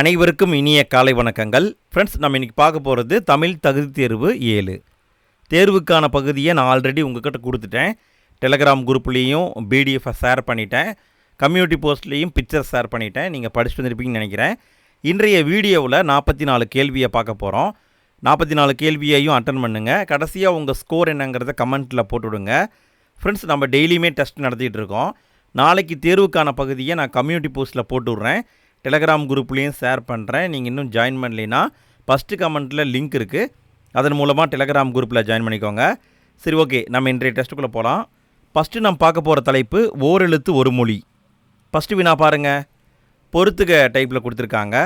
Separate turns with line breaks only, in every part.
அனைவருக்கும் இனிய காலை வணக்கங்கள். ஃப்ரெண்ட்ஸ் நம்ம இன்றைக்கி பார்க்க போகிறது தமிழ் தகுதி தேர்வு ஏழு. தேர்வுக்கான பகுதியை நான் ஆல்ரெடி உங்கள்கிட்ட கொடுத்துட்டேன். டெலகிராம் குரூப்லேயும் பிடிஎஃபை ஷேர் பண்ணிட்டேன். கம்யூனிட்டி போஸ்ட்லேயும் பிக்சர் ஷேர் பண்ணிட்டேன். நீங்கள் படிச்சுட்டு வந்திருப்பீங்கன்னு நினைக்கிறேன். இன்றைய வீடியோவில் நாற்பத்தி நாலு கேள்வியை பார்க்க போகிறோம் நாற்பத்தி நாலு கேள்வியையும் அட்டன் பண்ணுங்கள் கடைசியாக உங்கள் ஸ்கோர் என்னங்கிறத கமெண்ட்டில் போட்டுவிடுங்க. ஃப்ரெண்ட்ஸ் நம்ம டெய்லியுமே டெஸ்ட் நடத்திட்டு இருக்கோம். நாளைக்கு தேர்வுக்கான பகுதியை நான் கம்யூனிட்டி போஸ்ட்டில் போட்டு விட்றேன் டெலகிராம் குரூப்லேயும் ஷேர் பண்ணுறேன் நீங்கள் இன்னும் ஜாயின் பண்ணலைன்னா ஃபஸ்ட்டு கமெண்ட்டில் லிங்க் இருக்குது அதன் மூலமாக டெலகிராம் குரூப்பில் ஜாயின் பண்ணிக்கோங்க. சரி ஓகே நம்ம இன்றைய டெஸ்ட்டுக்குள்ளே போகலாம் ஃபஸ்ட்டு நம்ம பார்க்க போகிற தலைப்பு ஓரெழுத்து ஒரு மொழி. ஃபஸ்ட்டு வினா பாருங்கள் பொறுத்துக டைப்பில் கொடுத்துருக்காங்க.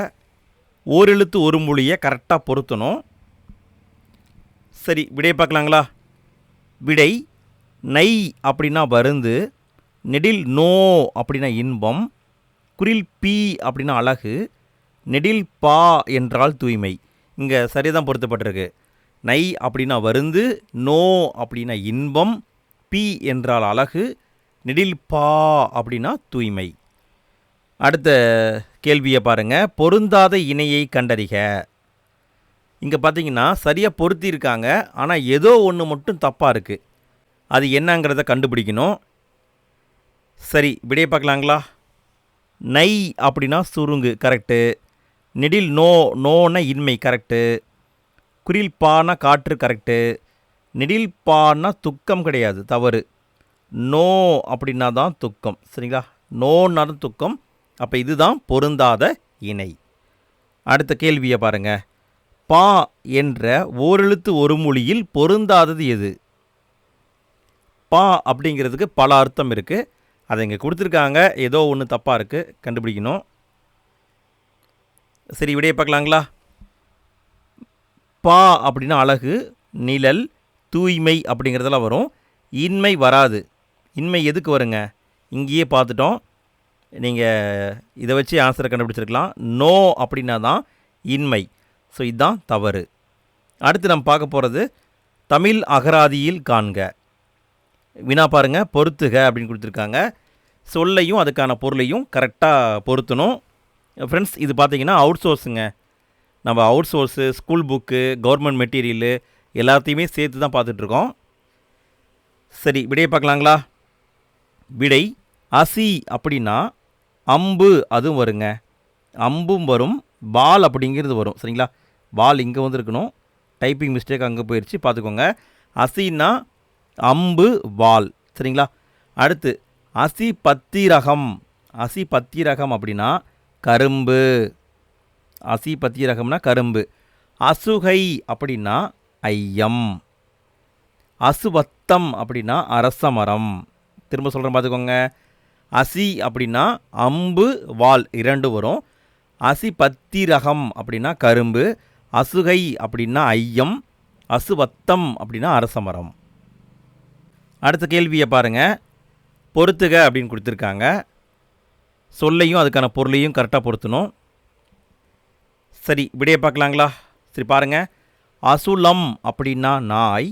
ஓரெழுத்து ஒரு மொழியை கரெக்டாக பொருத்தணும். சரி விடை பார்க்கலாங்களா? விடை நை அப்படின்னா வருந்து நெடில் நோ அப்படின்னா இன்பம். குரில் பி அப்படின்னா அழகு நெடில் பா என்றால் தூய்மை. இங்கே சரிதான் பொருத்தப்பட்டிருக்கு. நை அப்படின்னா வருந்து நோ அப்படின்னா இன்பம் பி என்றால் அழகு நெடில் பா அப்படின்னா தூய்மை. அடுத்த கேள்வியை பாருங்கள் பொருந்தாத இணையை கண்டறிக. இங்கே பார்த்தீங்கன்னா சரியாக பொருத்தியிருக்காங்க. ஆனால் ஏதோ ஒன்று மட்டும் தப்பாக இருக்குது அது என்னங்கிறத கண்டுபிடிக்கணும். சரி விடைய பார்க்கலாங்களா? நை அப்படின்னா சுருங்கு கரெக்டு நெடில் நோ நோன இன்மை கரெக்டு குரில் பானா காற்று கரெக்டு நெடில் பானா துக்கம் கிடையாது தவறு. நோ அப்படின்னா தான் துக்கம் சரிங்களா? நோன்னா தான் துக்கம். அப்போ இதுதான் பொருந்தாத இணை. அடுத்த கேள்வியை பாருங்கள் பா என்ற ஓரெழுத்து ஒரு மொழியில் பொருந்தாதது எது? பா அப்படிங்கிறதுக்கு பல அர்த்தம் இருக்குது அதை இங்கே கொடுத்துருக்காங்க. ஏதோ ஒன்று தப்பாக இருக்குது கண்டுபிடிக்கணும். சரி விடையை பார்க்கலாங்களா? பா அப்படின்னா அழகு நிழல் தூய்மை அப்படிங்கிறதெல்லாம் வரும். இன்மை வராது. இன்மை எதுக்கு வருங்க? இங்கேயே பார்த்துட்டோம். நீங்கள் இதை வச்சு ஆன்சரை கண்டுபிடிச்சிருக்கலாம். நோ அப்படின்னா தான் இன்மை. ஸோ இதுதான் தவறு. அடுத்து நம்ம பார்க்க போகிறது தமிழ் அகராதியில் காண்க. வினா பாருங்க. பொறுத்துக அப்படின்னு கொடுத்துருக்காங்க. சொல்லையும் அதுக்கான பொருளையும் கரெக்டாக பொருத்தணும். ஃப்ரெண்ட்ஸ் இது பார்த்தீங்கன்னா அவுட் சோர்ஸுங்க நம்ம out source school book government material எல்லாத்தையுமே சேர்த்து தான் பார்த்துட்ருக்கோம் சரி விடையை பார்க்கலாங்களா? விடை அசி அப்படின்னா அம்பு அதுவும் வருங்க. அம்பும் வரும் பால் அப்படிங்கிறது வரும். சரிங்களா? பால் இங்கே வந்துருக்கணும். டைப்பிங் மிஸ்டேக் அங்கே போயிடுச்சு பார்த்துக்கோங்க அசின்னா அம்பு வால். சரிங்களா? அடுத்து அசி பத்திரகம் அசி பத்திரகம் அப்படின்னா கரும்பு. அசிபத்திரகம்னா கரும்பு. அசுகை அப்படின்னா ஐயம். அசுவத்தம் அப்படின்னா அரச மரம் திரும்ப சொல்கிறேன் பார்த்துக்கோங்க. அசி அப்படின்னா அம்பு வால் இரண்டு வரும். அசி பத்திரகம் அப்படின்னா கரும்பு. அசுகை அப்படின்னா ஐயம். அசுவத்தம் அப்படின்னா அரசமரம். அடுத்த கேள்வியை பாருங்கள் பொறுத்துக அப்படின்னு கொடுத்துருக்காங்க. சொல்லையும் அதுக்கான பொருளையும் கரெக்டாக பொருத்தணும். சரி விடைய பார்க்கலாங்களா? சரி பாருங்கள் அசுலம் அப்படின்னா நாய்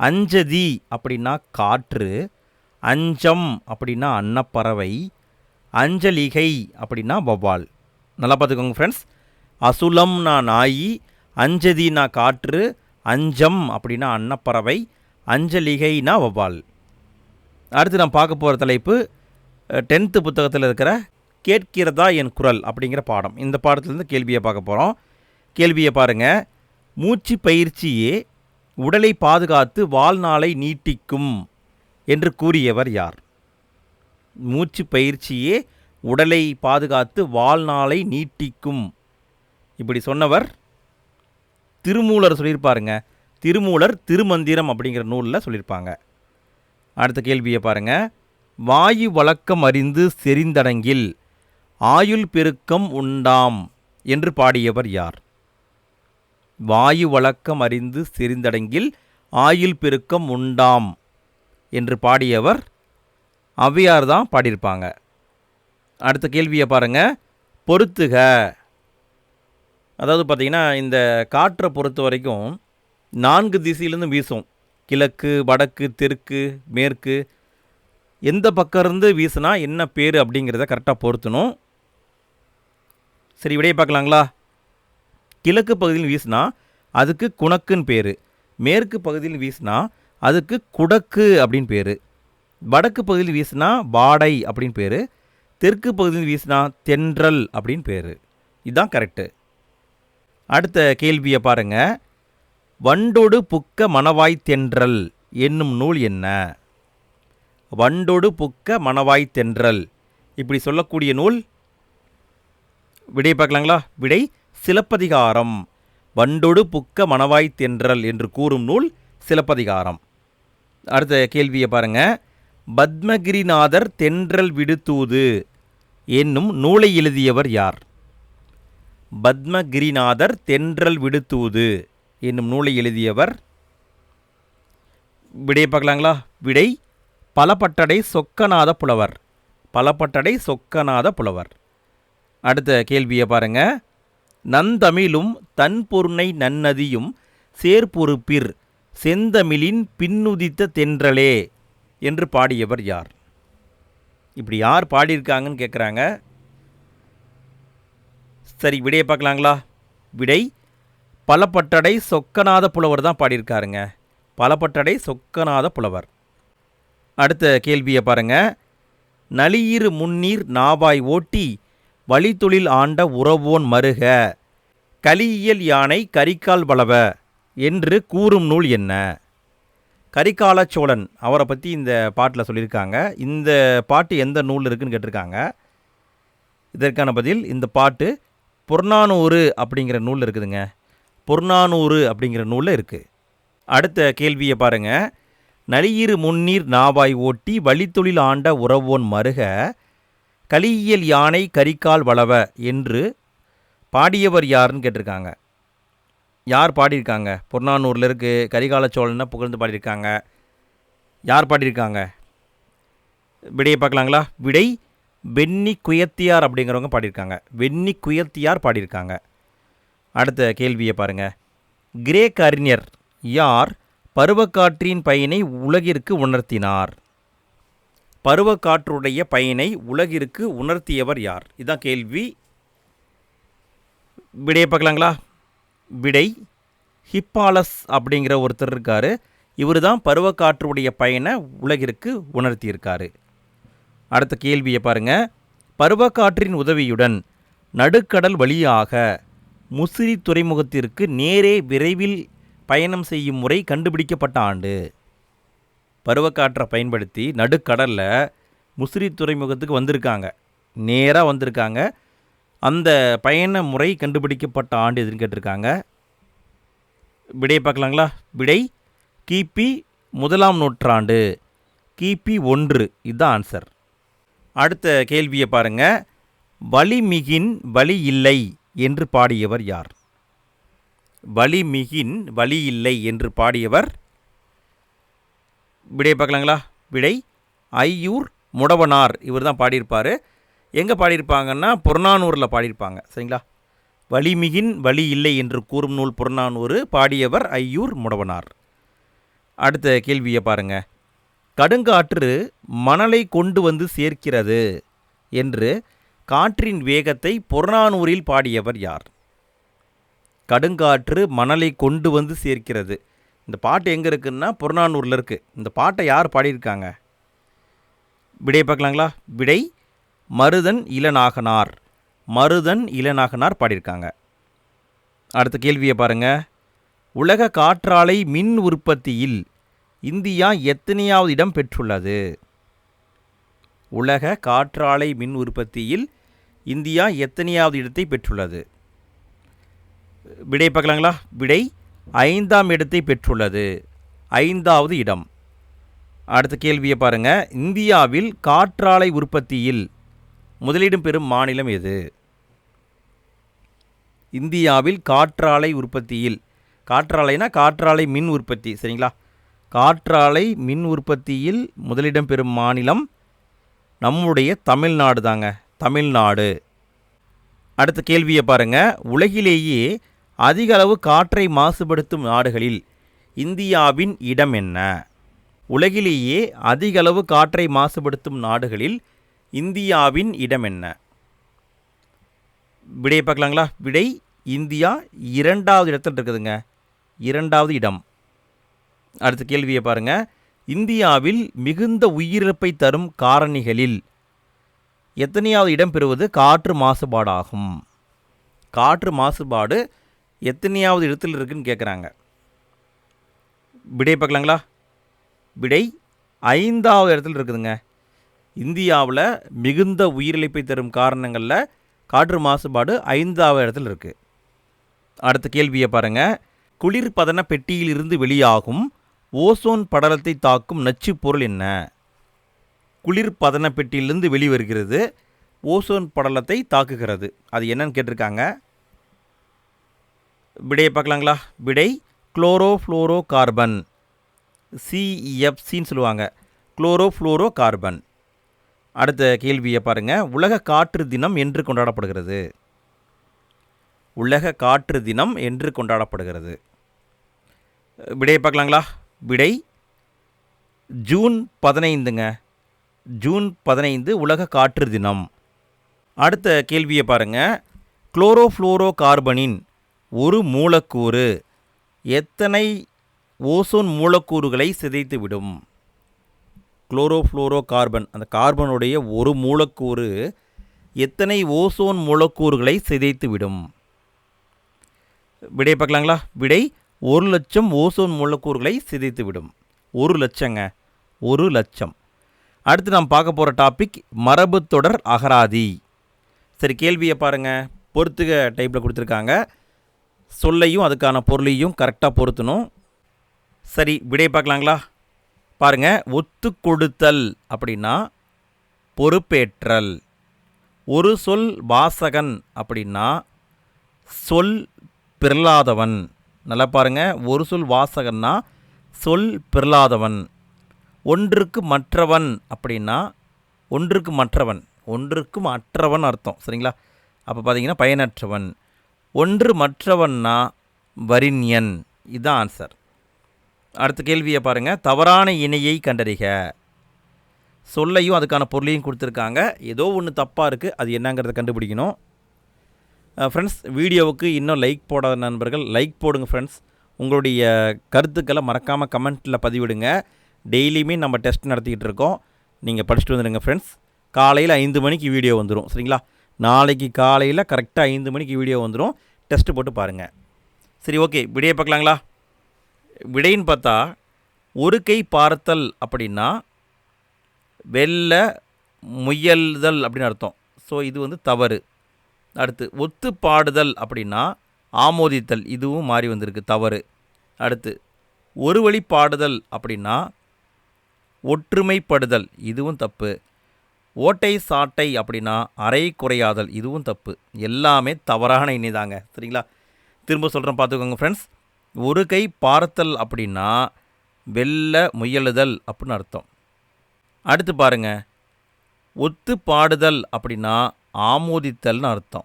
அஞ்சதி அப்படின்னா காற்று அஞ்சம் அப்படின்னா அன்னப்பறவை அஞ்சலிகை அப்படின்னா வவ்வால் நல்லா பார்த்துக்கோங்க ஃப்ரெண்ட்ஸ் அசுலம்னா நாய் அஞ்சதினா காற்று அஞ்சம் அப்படின்னா அன்னப்பறவை அஞ்சலிகைனா வவ்வால் அடுத்து நான் பார்க்க போகிற தலைப்பு டென்த்து புத்தகத்தில் இருக்கிற கேட்கிறதா என் குரல் அப்படிங்கிற பாடம். இந்த பாடத்துலேருந்து கேள்வியை பார்க்க போகிறோம் கேள்வியை பாருங்கள் மூச்சு பயிற்சியே உடலை பாதுகாத்து வாழ்நாளை நீட்டிக்கும் என்று கூறியவர் யார்? மூச்சு பயிற்சியே உடலை பாதுகாத்து வாழ்நாளை நீட்டிக்கும். இப்படி சொன்னவர் திருமூலர் சொல்லியிருப்பாருங்க. திருமூலர் திருமந்திரம் அப்படிங்கிற நூலில் சொல்லியிருப்பாங்க. அடுத்த கேள்வியை பாருங்க. வாயு வழக்கம் அறிந்து செறிந்தடங்கில் ஆயுள் பெருக்கம் உண்டாம் என்று பாடியவர் யார்? வாயு வழக்கம் அறிந்து செறிந்தடங்கில் ஆயுள் பெருக்கம் உண்டாம் என்று பாடியவர் ஔவையார் தான் பாடியிருப்பாங்க. அடுத்த கேள்வியை பாருங்க. பொறுத்துக அதாவது பார்த்திங்கன்னா இந்த காற்றை பொறுத்த வரைக்கும் நான்கு திசையிலேருந்து வீசும். கிழக்கு வடக்கு தெற்கு மேற்கு எந்த பக்கம் இருந்து வீசுனா என்ன பேர் அப்படிங்கிறத கரெக்டாக பொருத்தணும். சரி விடையை பார்க்கலாங்களா? கிழக்கு பகுதியில் வீசினா அதுக்கு குணக்குன்னு பேர். மேற்கு பகுதியில் வீசினா அதுக்கு குடக்கு அப்படின்னு பேர். வடக்கு பகுதியில் வீசினா வாடை அப்படின்னு பேர். தெற்கு பகுதியில் வீசினா தென்றல் அப்படின்னு பேர். இதுதான் கரெக்டு அடுத்த கேள்வியை பாருங்கள் வண்டொடு புக்க மணவாய் தென்றல் என்னும் நூல் என்ன? வண்டொடு புக்க மணவாய் தென்றல். இப்படி சொல்லக்கூடிய நூல் விடை பார்க்கலாங்களா? விடை சிலப்பதிகாரம். வண்டொடு புக்க மணவாய் தென்றல் என்று கூறும் நூல் சிலப்பதிகாரம். அடுத்த கேள்வியை பாருங்க. பத்மகிரிநாதர் தென்றல் விடுத்தூது என்னும் நூலை எழுதியவர் யார்? பத்மகிரிநாதர் தென்றல் விடுத்தூது என்னும் நூலை எழுதியவர். விடையை பார்க்கலாங்களா? விடை பலப்பட்டடை சொக்கநாத புலவர். பலப்பட்டடை சொக்கநாத புலவர். அடுத்த கேள்வியை பாருங்க. நந்தமிழும் தன்பொருணை நன்னதியும் சேர்பொறுப்பிர் செந்தமிழின் பின்னுதித்த தென்றலே என்று பாடியவர் யார்? இப்படி யார் பாடியிருக்காங்கன்னு கேட்குறாங்க சரி விடையை பார்க்கலாங்களா? விடை பலப்பட்டடை சொக்கநாத புலவர் தான் பாடியிருக்காருங்க. பலப்பட்டடை சொக்கநாத புலவர். அடுத்த கேள்வியை பாருங்க. நளியிரு முன்னீர் நாவாய் ஓட்டி வழித்தொழில் ஆண்ட உறவோன் மருக. கலியியல் யானை கரிகால் வளவ என்று கூறும் நூல் என்ன? கரிகால சோழன் அவரை பற்றி இந்த பாட்டில் சொல்லியிருக்காங்க. இந்த பாட்டு எந்த நூல் இருக்குன்னு கேட்டிருக்காங்க. இதற்கான பதில் இந்த பாட்டு புறநானூறு அப்படிங்கிற நூல் இருக்குதுங்க. பொர்ணானூறு அப்படிங்கிற நூலில் இருக்குது அடுத்த கேள்வியை பாருங்கள் நளியிரு முன்னீர் நாவாய் ஓட்டி வழித்தொழில் ஆண்ட உறவோன் மருக கலியியல் யானை கரிகால் வளவ என்று பாடியவர் யாருன்னு கேட்டிருக்காங்க. யார் பாடியிருக்காங்க? புறநானூரில் இருக்குது கரிகால சோழனை புகழ்ந்து பாடியிருக்காங்க. யார் பாடியிருக்காங்க? விடையை பார்க்கலாங்களா? விடை வெண்ணி குயத்தியார் அப்படிங்கிறவங்க பாடியிருக்காங்க. வெண்ணி குயத்தியார் பாடியிருக்காங்க. அடுத்த கேள்வியை பாருங்கள் கிரேக் அறிஞர் யார் பருவக்காற்றின் பயனை உலகிற்கு உணர்த்தினார்? பருவக்காற்றுடைய பயனை உலகிற்கு உணர்த்தியவர் யார்? இதான் கேள்வி. விடையை பார்க்கலாங்களா? விடை ஹிப்பாலஸ் அப்படிங்கிற ஒருத்தர் இருக்கார். இவர் தான் பருவக்காற்றுடைய பயனை உலகிற்கு உணர்த்தியிருக்காரு. அடுத்த கேள்வியை பாருங்க. பருவக்காற்றின் உதவியுடன் நடுக்கடல் வழியாக முசிறி துறைமுகத்திற்கு நேரே விரைவில் பயணம் செய்யும் முறை கண்டுபிடிக்கப்பட்ட ஆண்டு. பருவக்காற்றை பயன்படுத்தி நடுக்கடலில் முசிறி துறைமுகத்துக்கு வந்திருக்காங்க. நேராக வந்திருக்காங்க. அந்த பயண முறை கண்டுபிடிக்கப்பட்ட ஆண்டு எதுன்னு கேட்டிருக்காங்க. விடையை பார்க்கலாங்களா? விடை கிபி முதலாம் நூற்றாண்டு கிபி ஒன்று. இதுதான் ஆன்சர். அடுத்த கேள்வியை பாருங்க. வலிமிகின் வலி இல்லை. என்று பாடியவர் யார்? வலிமிகின் வலி இல்லை என்று பாடியவர் விடை பார்க்கலாங்களா? விடை ஐயூர் முடவனார். இவர் தான் பாடியிருப்பார். எங்கே பாடியிருப்பாங்கன்னா புறநானூரில் பாடியிருப்பாங்க. சரிங்களா? வலிமிகின் வலி இல்லை என்று கூறும் நூல் புறநானூறு. பாடியவர் ஐயூர் முடவனார். அடுத்த கேள்வியை பாருங்க. கடுங்காற்று மணலை கொண்டு வந்து சேர்க்கிறது என்று காற்றின் வேகத்தை புறநானூரில் பாடியவர் யார்? கடுங்காற்று மணலை கொண்டு வந்து சேர்க்கிறது. இந்த பாட்டு எங்கே இருக்குன்னா புறநானூரில் இருக்குது இந்த பாட்டை யார் பாடியிருக்காங்க? விடை பார்க்கலாங்களா? விடை மருதன் இளநாகனார். மருதன் இளநாகனார் பாடியிருக்காங்க. அடுத்த கேள்வியை பாருங்க. உலக காற்றாலை மின் உற்பத்தியில் இந்தியா எத்தனையாவது இடம் பெற்றுள்ளது? உலக காற்றாலை மின் உற்பத்தியில் இந்தியா எத்தனையாவது இடத்தை பெற்றுள்ளது? விடை பார்க்கலாங்களா? விடை ஐந்தாம் இடத்தை பெற்றுள்ளது. ஐந்தாவது இடம். அடுத்த கேள்வியை பாருங்க. இந்தியாவில் காற்றாலை உற்பத்தியில் முதலிடம் பெறும் மாநிலம் எது? இந்தியாவில் காற்றாலை உற்பத்தியில். காற்றாலைனா காற்றாலை மின் உற்பத்தி சரிங்களா? காற்றாலை மின் உற்பத்தியில் முதலிடம் பெறும் மாநிலம் நம்முடைய தமிழ்நாடு தாங்க. தமிழ்நாடு. அடுத்த கேள்வியை பாருங்க. உலகிலேயே அதிக அளவு காற்றை மாசுபடுத்தும் நாடுகளில் இந்தியாவின் இடம் என்ன? உலகிலேயே அதிக அளவு காற்றை மாசுபடுத்தும் நாடுகளில் இந்தியாவின் இடம் என்ன? விடையை பார்க்கலாங்களா? விடை இந்தியா இரண்டாவது இடத்தில் இருக்குதுங்க. இரண்டாவது இடம். அடுத்த கேள்வியை பாருங்க. இந்தியாவில் மிகுந்த உயிரிழப்பை தரும் காரணிகளில் எத்தனையாவது இடம் பெறுவது காற்று மாசுபாடாகும். காற்று மாசுபாடு எத்தனையாவது இடத்தில் இருக்குன்னு கேட்குறாங்க விடை பார்க்கலாங்களா? விடை ஐந்தாவது இடத்துல இருக்குதுங்க. இந்தியாவில் மிகுந்த உயிரிழப்பை தரும் காரணங்களில் காற்று மாசுபாடு ஐந்தாவது இடத்துல இருக்குது அடுத்த கேள்வியை பாருங்கள் குளிர்பதன பெட்டியிலிருந்து வெளியாகும் ஓசோன் படலத்தை தாக்கும் நச்சுப் பொருள் என்ன? குளிர்பதன பெட்டியிலிருந்து வெளிவருகிறது. ஓசோன் படலத்தை தாக்குகிறது. அது என்னன்னு கேட்டிருக்காங்க. விடையை பார்க்கலாங்களா? விடை குளோரோஃப்ளோரோ கார்பன் சிஎஃப்சின்னு சொல்லுவாங்க. குளோரோஃப்ளோரோ கார்பன் அடுத்த கேள்வியை பாருங்கள் உலக காற்று தினம் என்று கொண்டாடப்படுகிறது. உலக காற்று தினம் என்று கொண்டாடப்படுகிறது. விடையை பார்க்கலாங்களா? விடை ஜூன் பதினைந்துங்க. ஜூன் பதினைந்து உலக காற்று தினம். அடுத்த கேள்வியை பாருங்கள் குளோரோஃப்ளோரோ கார்பனின் ஒரு மூலக்கூறு எத்தனை ஓசோன் மூலக்கூறுகளை சிதைத்துவிடும்? குளோரோஃப்ளோரோ கார்பன் அந்த கார்பனுடைய ஒரு மூலக்கூறு எத்தனை ஓசோன் மூலக்கூறுகளை சிதைத்துவிடும்? விடை பார்க்கலாங்களா? விடை ஒரு லட்சம் ஓசோன் மூலக்கூறுகளை சிதைத்துவிடும். ஒரு லட்சங்க ஒரு லட்சம். அடுத்து நாம் பார்க்க போகிற டாபிக் மரபு தொடர் அகராதி. சரி கேள்வியை பாருங்கள் பொறுத்துக டைப்பில் கொடுத்துருக்காங்க. சொல்லையும் அதுக்கான பொருளையும் கரெக்டாக பொருத்தணும். சரி விடை பார்க்கலாங்களா? பாருங்க ஒத்து கொடுத்தல் அப்படின்னா பொறுப்பேற்றல். ஒரு சொல் வாசகன் அப்படின்னா சொல் பிறலாதவன். நல்லா பாருங்கள் ஒரு சொல் வாசகன்னா சொல் பிறலாதவன். ஒன்றுக்கு மற்றவன் அப்படின்னா ஒன்றுக்கு மற்றவன் ஒன்றுக்கு மற்றவன் அர்த்தம் சரிங்களா? அப்போ பார்த்தீங்கன்னா பயனற்றவன். ஒன்று மற்றவன்னா வரிண்யன் இதுதான் ஆன்சர் அடுத்த கேள்வியை பாருங்கள் தவறான இணையை கண்டறிக. சொல்லையும் அதுக்கான பொருளையும் கொடுத்துருக்காங்க. ஏதோ ஒன்று தப்பாக இருக்குது அது என்னங்கிறத கண்டுபிடிக்கணும். ஃப்ரெண்ட்ஸ் வீடியோவுக்கு இன்னும் லைக் போடாத நண்பர்கள் லைக் போடுங்க ஃப்ரெண்ட்ஸ் உங்களுடைய கருத்துக்களை மறக்காமல் கமெண்ட்டில் பதிவிடுங்க. டெய்லியுமே நம்ம டெஸ்ட் நடத்திக்கிட்டு இருக்கோம். நீங்கள் படிச்சுட்டு வந்துடுங்க ஃப்ரெண்ட்ஸ் காலையில் ஐந்து மணிக்கு வீடியோ வந்துடும் சரிங்களா? நாளைக்கு காலையில் கரெக்டாக ஐந்து மணிக்கு வீடியோ வந்துடும் டெஸ்ட்டு போட்டு பாருங்கள் சரி ஓகே விடையை பார்க்கலாங்களா? விடைன்னு பார்த்தா ஒரு கை பார்த்தல் அப்படின்னா வெள்ள முயல்தல் அப்படின்னு அர்த்தம். ஸோ இது வந்து தவறு. அடுத்து ஒத்து பாடுதல் அப்படின்னா ஆமோதித்தல். இதுவும் மாறி வந்திருக்கு தவறு. அடுத்து ஒரு வழி பாடுதல் அப்படின்னா ஒற்றுமைப்படுதல் இதுவும் தப்பு. ஓட்டை சாட்டை அப்படின்னா அரை குறையாதல் இதுவும் தப்பு. எல்லாமே தவறான இனிதாங்க சரிங்களா? திரும்ப சொல்கிறேன் பார்த்துக்கோங்க ஃப்ரெண்ட்ஸ் ஒரு கை பார்த்தல் அப்படின்னா வெல்ல முயலுதல் அப்படின்னு அர்த்தம். அடுத்து பாருங்க. ஒத்து பாடுதல் அப்படின்னா ஆமோதித்தல்னு அர்த்தம்.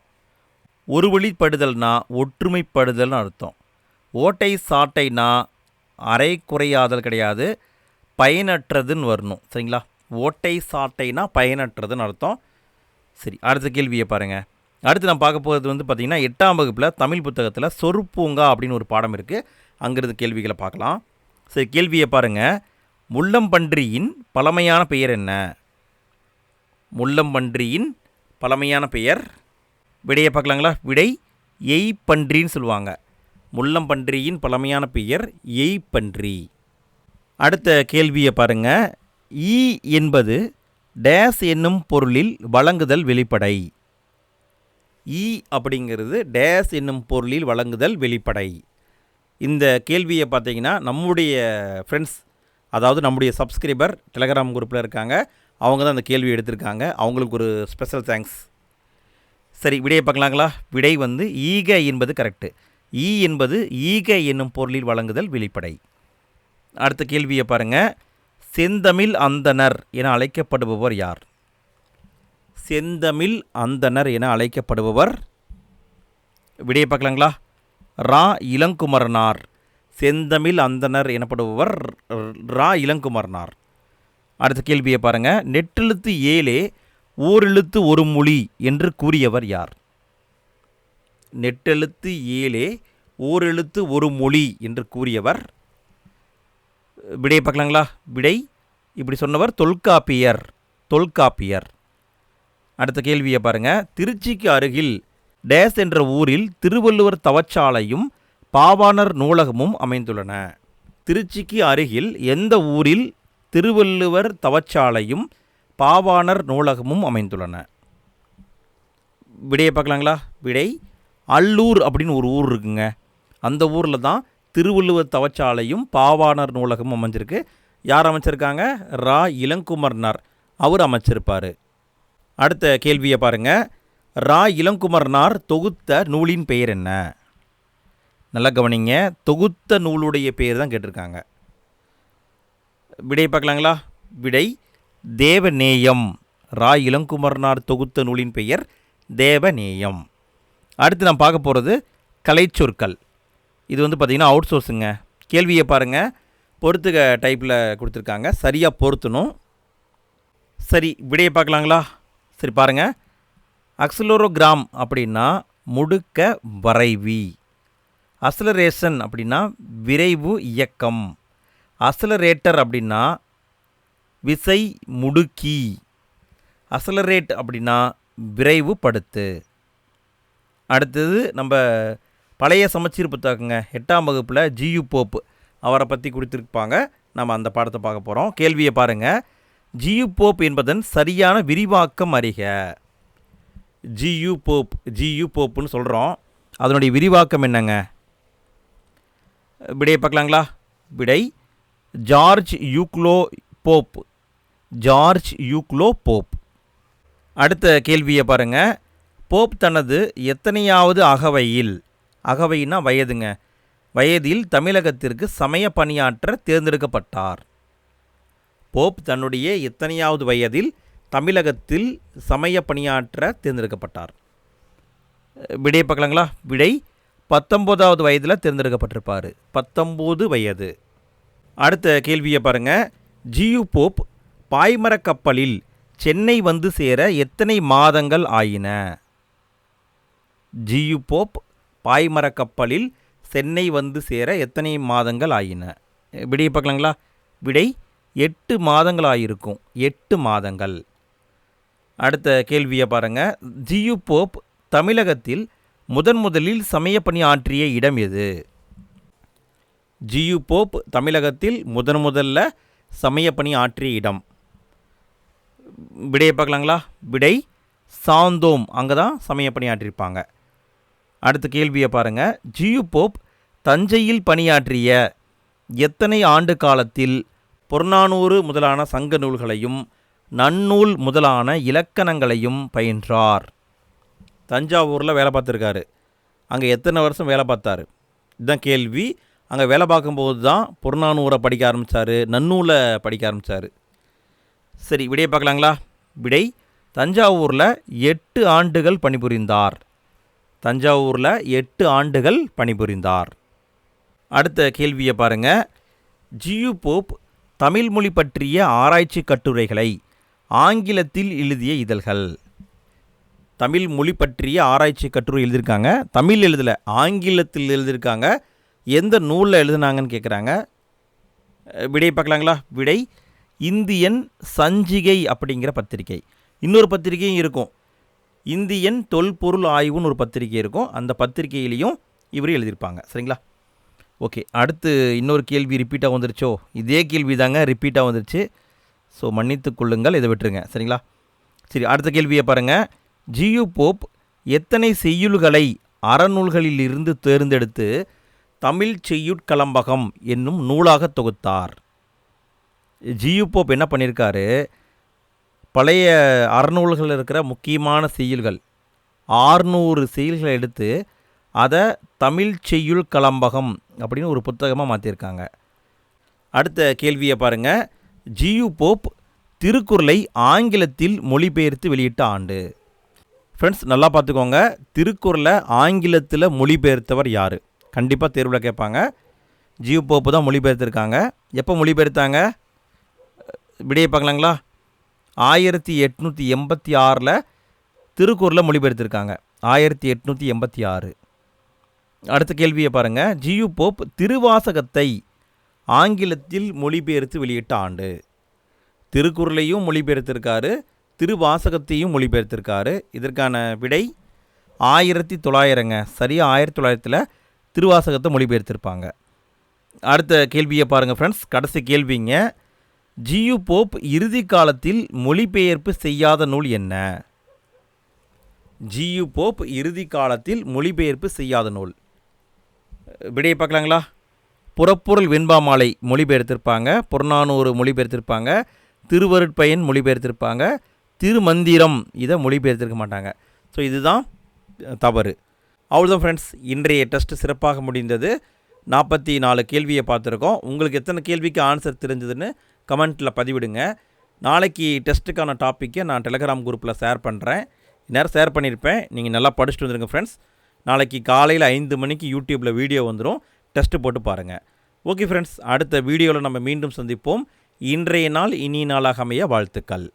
ஒரு வழிப்படுதல்னா ஒற்றுமைப்படுதல்னு அர்த்தம். ஓட்டை சாட்டைனா அரை குறையாதல் கிடையாது. பயனற்றதுன்னு வரணும். சரிங்களா? ஓட்டை சாட்டைனா பயனற்றதுன்னு அர்த்தம். சரி அடுத்த கேள்வியை பாருங்கள் அடுத்து நான் பார்க்க போகிறது வந்து பார்த்திங்கன்னா எட்டாம் வகுப்பில் தமிழ் புத்தகத்தில் சொற்பூங்கா அப்படின்னு ஒரு பாடம் இருக்குது அங்கிருந்து கேள்விகளை பார்க்கலாம். சரி கேள்வியை பாருங்கள் முள்ளம்பன்றியின் பழமையான பெயர் என்ன? முள்ளம்பன்றியின் பழமையான பெயர்? விடையை பார்க்கலாங்களா? விடை எய்பன்றின்னு சொல்லுவாங்க. முள்ளம்பன்றியின் பழமையான பெயர் எய்பன்றி அடுத்த கேள்வியை பாருங்க. ஈ என்பது டேஸ் என்னும் பொருளில் வழங்குதல் வெளிப்படை. ஈ அப்படிங்கிறது டேஸ் என்னும் பொருளில் வழங்குதல் வெளிப்படை. இந்த கேள்வியை பார்த்தீங்கன்னா நம்முடைய ஃப்ரெண்ட்ஸ் அதாவது நம்முடைய சப்ஸ்கிரைபர் டெலகிராம் குரூப்பில் இருக்காங்க. அவங்க தான் அந்த கேள்வி எடுத்திருக்காங்க. அவங்களுக்கு ஒரு ஸ்பெஷல் தேங்க்ஸ் சரி விடையை பார்க்கலாங்களா? விடை வந்து ஈக என்பது கரெக்டு ஈ e என்பது ஈக என்னும் பொருளில் வழங்குதல் வெளிப்படை. அடுத்த கேள்வியை பாருங்கள் செந்தமிழ் அந்தனர் என அழைக்கப்படுபவர் யார்? செந்தமிழ் அந்தனர் என அழைக்கப்படுபவர். விடையை பார்க்கலாங்களா? ரா இளங்குமரனார். செந்தமிழ் அந்தனர் எனப்படுபவர் ரா இளங்குமரனார். அடுத்த கேள்வியை பாருங்கள் நெட்டெழுத்து ஏழே ஓரெழுத்து ஒரு மொழி என்று கூறியவர் யார்? நெட்டெழுத்து ஏழே ஓரெழுத்து ஒரு மொழி என்று கூறியவர் விடையை பார்க்கலாங்களா? விடை இப்படி சொன்னவர் தொல்காப்பியர் தொல்காப்பியர். அடுத்த கேள்வியை பாருங்கள் திருச்சிக்கு அருகில் டேஸ் என்ற ஊரில் திருவள்ளுவர் தவச்சாலையும் பாவாணர் நூலகமும் அமைந்துள்ளன. திருச்சிக்கு அருகில் எந்த ஊரில் திருவள்ளுவர் தவச்சாலையும் பாவாணர் நூலகமும் அமைந்துள்ளன? விடையை பார்க்கலாங்களா? விடை அல்லூர் அப்படின்னு ஒரு ஊர் இருக்குங்க. அந்த ஊரில் தான் திருவள்ளுவர் தவச்சாலையும் பாவாணர் நூலகமும் அமைஞ்சிருக்கு. யார் அமைச்சிருக்காங்க? ரா. இளங்குமர்னார். அவர் அமைச்சிருப்பார். அடுத்த கேள்வியை பாருங்கள் ரா. இளங்குமர்னார் தொகுத்த நூலின் பெயர் என்ன? நல்லா கவனிங்க. தொகுத்த நூலுடைய பெயர் தான் கேட்டிருக்காங்க. விடை பார்க்கலாங்களா? விடை தேவநேயம். ரா. இளங்குமரனார் தொகுத்த நூலின் பெயர் தேவநேயம். அடுத்து நான் பார்க்க போகிறது கலைச்சொற்கள். இது வந்து பார்த்திங்கன்னா அவுட் சோர்ஸுங்க கேள்வியை பாருங்கள் பொறுத்துக டைப்பில் கொடுத்துருக்காங்க. சரியாக பொருத்தணும். சரி விடையை பார்க்கலாங்களா? சரி பாருங்கள் அக்சலோரோகிராம் அப்படின்னா முடுக்க வரைவி. அசலரேஷன் அப்படின்னா விரைவு இயக்கம். அசலரேட்டர் அப்படின்னா விசை முடுக்கி. அசலரேட் அப்படின்னா விரைவுபடுத்து. அடுத்தது நம்ம பழைய சமச்சீர் புத்தகங்க எட்டாம் வகுப்பில் ஜியு போப் அவரை பற்றி கொடுத்துருப்பாங்க. நம்ம அந்த பாடத்தை பார்க்க போகிறோம் கேள்வியை பாருங்கள் ஜியு போப் என்பதன் சரியான விரிவாக்கம் அறிக. ஜியு போப் ஜியு போப்புன்னு சொல்கிறோம் அதனுடைய விரிவாக்கம் என்னங்க? விடையை பார்க்கலாங்களா? விடை George Uglow Pope. George Uglow Pope. அடுத்த கேள்வியை பாருங்க. போப் தனது எத்தனையாவது அகவையில் அகவைனா வயதுங்க. வயதில் தமிழகத்திற்கு சமய பணியாற்ற தேர்ந்தெடுக்கப்பட்டார். போப் தன்னுடைய எத்தனையாவது வயதில் தமிழகத்தில் சமய பணியாற்ற தேர்ந்தெடுக்கப்பட்டார். விடை பார்க்கலாங்களா? விடை பத்தொம்போதாவது வயதில் தேர்ந்தெடுக்கப்பட்டிருப்பார். பத்தொம்போது வயது. அடுத்த கேள்வியை பாருங்கள் ஜியு போப் பாய்மரக் கப்பலில் சென்னை வந்து சேர எத்தனை மாதங்கள் ஆயின? ஜியு போப் பாய்மரக் கப்பலில் சென்னை வந்து சேர எத்தனை மாதங்கள் ஆயின? விடையை பார்க்கலாங்களா? விடை எட்டு மாதங்கள் ஆயிருக்கும் எட்டு மாதங்கள். அடுத்த கேள்வியை பாருங்கள் ஜியு போப் தமிழகத்தில் முதன் முதலில் சமயப்பணி ஆற்றிய இடம் எது? ஜியு போப் தமிழகத்தில் முதன் முதல்ல சமயப்பணி ஆற்றிய இடம். விடையை பார்க்கலாங்களா? விடை சாந்தோம். அங்கே தான் சமயப்பணி ஆற்றியிருப்பாங்க அடுத்த கேள்வியை பாருங்கள் ஜியு போப் தஞ்சையில் பணியாற்றிய எத்தனை ஆண்டு காலத்தில் புறநானூறு முதலான சங்க நூல்களையும் நன்னூல் முதலான இலக்கணங்களையும் பயின்றார்? தஞ்சாவூரில் வேலை பார்த்துருக்காரு. அங்கே எத்தனை வருஷம் வேலை பார்த்தாரு? இதுதான் கேள்வி. அங்கே வேலை பார்க்கும்போது தான் புறநானூரை படிக்க ஆரம்பித்தார் நன்னூலை படிக்க ஆரம்பித்தார் சரி விடையை பார்க்கலாங்களா? விடை தஞ்சாவூரில் எட்டு ஆண்டுகள் பணிபுரிந்தார். தஞ்சாவூரில் எட்டு ஆண்டுகள் பணிபுரிந்தார். அடுத்த கேள்வியை பாருங்கள் ஜியு போப் தமிழ் மொழி பற்றிய ஆராய்ச்சி கட்டுரைகளை ஆங்கிலத்தில் எழுதிய இதழ்கள். தமிழ் மொழி பற்றிய ஆராய்ச்சி கட்டுரை எழுதியிருக்காங்க. தமிழ் எழுதலை ஆங்கிலத்தில் எழுதியிருக்காங்க. எந்த நூலில் எழுதுனாங்கன்னு கேட்குறாங்க விடை பார்க்கலாங்களா? விடை இந்தியன் சஞ்சிகை அப்படிங்கிற பத்திரிகை. இன்னொரு பத்திரிகையும் இருக்கும். இந்தியன் தொல்பொருள் ஆய்வுன்னு ஒரு பத்திரிகை இருக்கும். அந்த பத்திரிகையிலையும் இவர் எழுதியிருப்பாங்க. சரிங்களா? ஓகே அடுத்து இன்னொரு கேள்வி ரிப்பீட்டாக வந்துருச்சோ? இதே கேள்வி தாங்க ரிப்பீட்டாக வந்துருச்சு. ஸோ மன்னித்து கொள்ளுங்கள் இதை விட்டுருங்க. சரிங்களா? சரி அடுத்த கேள்வியை பாருங்கள் ஜியு போப் எத்தனை செய்யுள்களை அறநூல்களிலிருந்து தேர்ந்தெடுத்து தமிழ் செய்யுட்கலம்பகம் என்னும் நூலாக தொகுத்தார்? ஜியு போப் என்ன பண்ணியிருக்காரு? பழைய அறநூல்கள் இருக்கிற முக்கியமான செய்யுள்கள். ஆறுநூறு செய்யுள்களை எடுத்து அதை தமிழ் செய்யுள் கலம்பகம் அப்படின்னு ஒரு புத்தகமாக மாற்றிருக்காங்க அடுத்த கேள்வியை பாருங்கள் ஜியு போப் திருக்குறளை ஆங்கிலத்தில் மொழிபெயர்த்து வெளியிட்ட ஆண்டு. ஃப்ரெண்ட்ஸ் நல்லா பார்த்துக்கோங்க. திருக்குறளை ஆங்கிலத்தில் மொழிபெயர்த்தவர் யார்? கண்டிப்பாக தேர்வில் கேட்பாங்க. ஜியு போப்பு தான் மொழிபெயர்த்துருக்காங்க. எப்போ மொழிபெயர்த்தாங்க? விடையை பார்க்கலாங்களா? ஆயிரத்தி எட்நூற்றி எண்பத்தி ஆறில் திருக்கூரில் மொழிபெயர்த்திருக்காங்க. ஆயிரத்தி எட்நூற்றி எண்பத்தி ஆறு. அடுத்த கேள்வியை பாருங்கள் ஜியு போப் திருவாசகத்தை ஆங்கிலத்தில் மொழிபெயர்த்து வெளியிட்ட ஆண்டு. திருக்குறளையும் மொழிபெயர்த்திருக்காரு திருவாசகத்தையும் மொழிபெயர்த்திருக்காரு. இதற்கான விடை ஆயிரத்தி தொள்ளாயிரங்க. சரியாக ஆயிரத்தி தொள்ளாயிரத்தில் திருவாசகத்தை மொழிபெயர்த்திருப்பாங்க. அடுத்த கேள்வியை பாருங்கள் ஃப்ரெண்ட்ஸ் கடைசி கேள்விங்க. ஜியு போப் இறுதி காலத்தில் மொழிபெயர்ப்பு செய்யாத நூல் என்ன? ஜியு போப் இறுதி காலத்தில் மொழிபெயர்ப்பு செய்யாத நூல். விடையை பார்க்கலாங்களா? புறப்பொருள் வெண்பாமாலை மொழிபெயர்த்திருப்பாங்க புறநானூறு மொழிபெயர்த்திருப்பாங்க திருவருட்பயன் மொழிபெயர்த்திருப்பாங்க திருமந்திரம் இதை மொழிபெயர்த்திருக்க மாட்டாங்க. ஸோ இதுதான் தவறு. அவ்வளோதான் ஃப்ரெண்ட்ஸ் இன்றைய டெஸ்ட் சிறப்பாக முடிந்தது. நாற்பத்தி நாலு கேள்வியை பார்த்துருக்கோம். உங்களுக்கு எத்தனை கேள்விக்கு ஆன்சர் தெரிஞ்சதுன்னு கமெண்ட்டில் பதிவிடுங்க. நாளைக்கு டெஸ்ட்டுக்கான டாப்பிக்கை நான் டெலகிராம் குரூப்பில் ஷேர் பண்ணுறேன் நேரம் ஷேர் பண்ணியிருப்பேன். நீங்கள் நல்லா படிச்சுட்டு வந்துருங்க ஃப்ரெண்ட்ஸ் நாளைக்கு காலையில் ஐந்து மணிக்கு யூடியூப்பில் வீடியோ வந்துடும் டெஸ்ட்டு போட்டு பாருங்கள் ஓகே ஃப்ரெண்ட்ஸ் அடுத்த வீடியோவில் நம்ம மீண்டும் சந்திப்போம். இன்றைய நாள் இனிய நாளாக அமைய வாழ்த்துக்கள்.